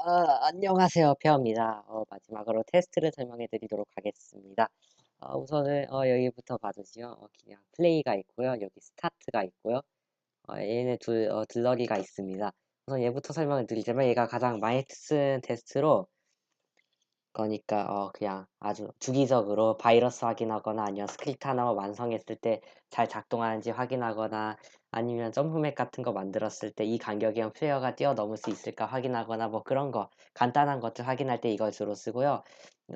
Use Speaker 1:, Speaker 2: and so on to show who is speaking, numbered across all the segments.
Speaker 1: 어, 안녕하세요. 페어입니다. 어, 마지막으로 테스트를 설명해 드리도록 하겠습니다. 어, 우선은 어, 여기부터 봐주시면 어, 그냥 플레이가 있고요. 여기 스타트가 있고요. 어, 얘네 둘 어, 들러리가 있습니다. 우선 얘부터 설명을 드리자면 얘가 가장 많이 쓴 테스트로 그러니까 어, 그냥 아주 주기적으로 바이러스 확인하거나 아니면 스크립트 하나 완성했을 때 잘 작동하는지 확인하거나 아니면 점프맵 같은 거 만들었을 때 이 간격이면 플레이어가 뛰어넘을 수 있을까 확인하거나 뭐 그런 거 간단한 것들 확인할 때 이걸 주로 쓰고요.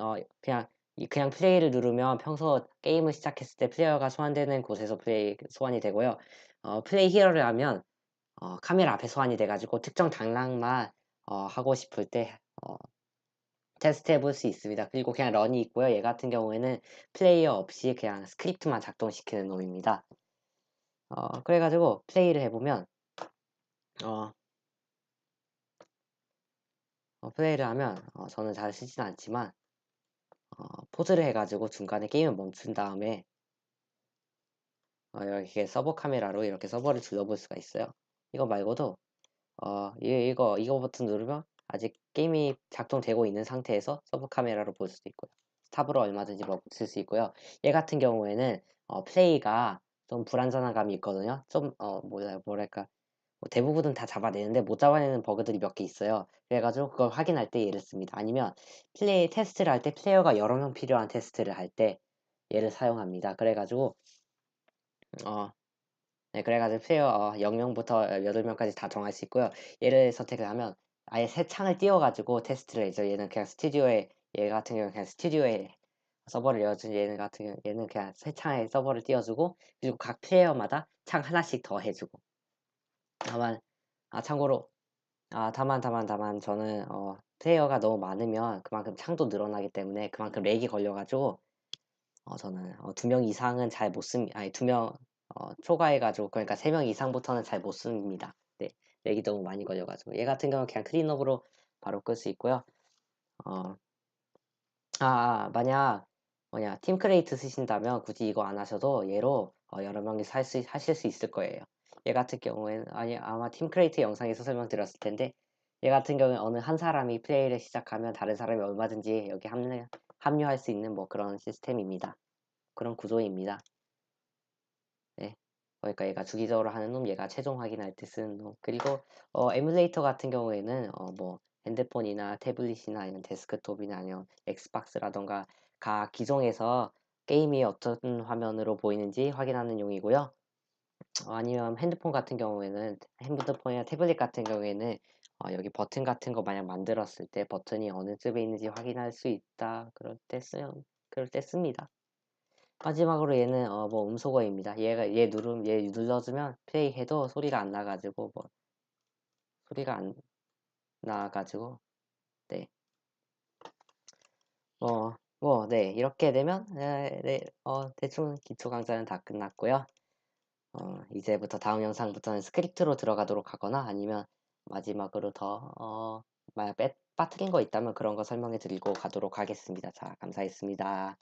Speaker 1: 어 그냥 그냥 플레이를 누르면 평소 게임을 시작했을 때 플레이어가 소환되는 곳에서 플레이 소환이 되고요. 어 플레이 히어를 하면 어 카메라 앞에 소환이 돼가지고 특정 당랑만 어 하고 싶을 때어 테스트 해볼 수 있습니다. 그리고 그냥 런이 있고요. 얘 같은 경우에는 플레이어 없이 그냥 스크립트만 작동시키는 놈입니다. 어, 그래가지고 플레이를 해보면 어, 어, 플레이를 하면 어, 저는 잘 쓰진 않지만 어, 포즈를 해가지고 중간에 게임을 멈춘 다음에 어, 이렇게 서버 카메라로 이렇게 서버를 둘러볼 수가 있어요. 이거 말고도 어, 이거 이거 버튼 누르면 아직 게임이 작동되고 있는 상태에서 서버 카메라로 볼 수도 있고요. 스탑으로 얼마든지 멈출 수 있고요. 얘 같은 경우에는 어, 플레이가 좀 불안전한 감이 있거든요. 좀 어, 뭐라, 뭐랄까 뭐 대부분은 다 잡아내는데 못 잡아내는 버그들이 몇 개 있어요. 그래가지고 그걸 확인할 때 얘를 씁니다. 아니면 플레이 테스트를 할 때 플레이어가 여러 명 필요한 테스트를 할 때 얘를 사용합니다. 그래가지고 어, 네, 그래가지고 플레이어 어, 0명부터 8명까지 다 정할 수 있고요. 얘를 선택을 하면 아예 새 창을 띄워가지고 테스트를 해죠. 얘는 그냥 스튜디오에 얘 같은 경우는 그냥 스튜디오에 서버를 열어준 얘는 같은 경우 얘는 그냥 새 창에 서버를 띄워주고 그리고 각 플레이어마다 창 하나씩 더 해주고 다만 아 참고로 아 다만 다만 다만 저는 어 플레이어가 너무 많으면 그만큼 창도 늘어나기 때문에 그만큼 렉이 걸려가지고 어 저는 어, 두명 이상은 잘 못 씁니다. 아니 두명 어, 초과해가지고 그러니까 세 명 이상부터는 잘 못 씁니다. 네, 렉이 너무 많이 걸려가지고 얘 같은 경우는 그냥 클린업으로 바로 끌 수 있고요. 어, 아, 아 만약 뭐냐 팀 크레이트 쓰신다면 굳이 이거 안 하셔도 얘로 어, 여러 명이 살 수, 하실 수 있을 거예요. 얘 같은 경우에는 아니 아마 팀 크레이트 영상에서 설명드렸을 텐데 얘 같은 경우는 어느 한 사람이 플레이를 시작하면 다른 사람이 얼마든지 여기 합류, 합류할 수 있는 뭐 그런 시스템입니다. 그런 구조입니다. 네. 그러니까 얘가 주기적으로 하는 놈, 얘가 최종 확인할 때 쓰는 놈. 그리고 어, 에뮬레이터 같은 경우에는 어, 뭐 핸드폰이나 태블릿이나 아니면 데스크톱이나 아니면 엑스박스라던가 각 기종에서 게임이 어떤 화면으로 보이는지 확인하는 용이고요. 어, 아니면 핸드폰 같은 경우에는 핸드폰이나 태블릿 같은 경우에는 어, 여기 버튼 같은 거 만약 만들었을 때 버튼이 어느 쯤에 있는지 확인할 수 있다. 그럴 때 쓰, 그럴 때 씁니다. 마지막으로 얘는 어, 뭐 음소거입니다. 얘가 얘 누름 얘 눌러주면 플레이 해도 소리가 안 나가지고 뭐 소리가 안 나가지고 네. 뭐, 뭐, 네, 이렇게 되면, 네, 네, 어, 대충 기초 강좌는 다 끝났고요. 어, 이제부터 다음 영상부터는 스크립트로 들어가도록 하거나 아니면 마지막으로 더, 어, 만약 빼, 빠뜨린 거 있다면 그런 거 설명해 드리고 가도록 하겠습니다. 자, 감사했습니다.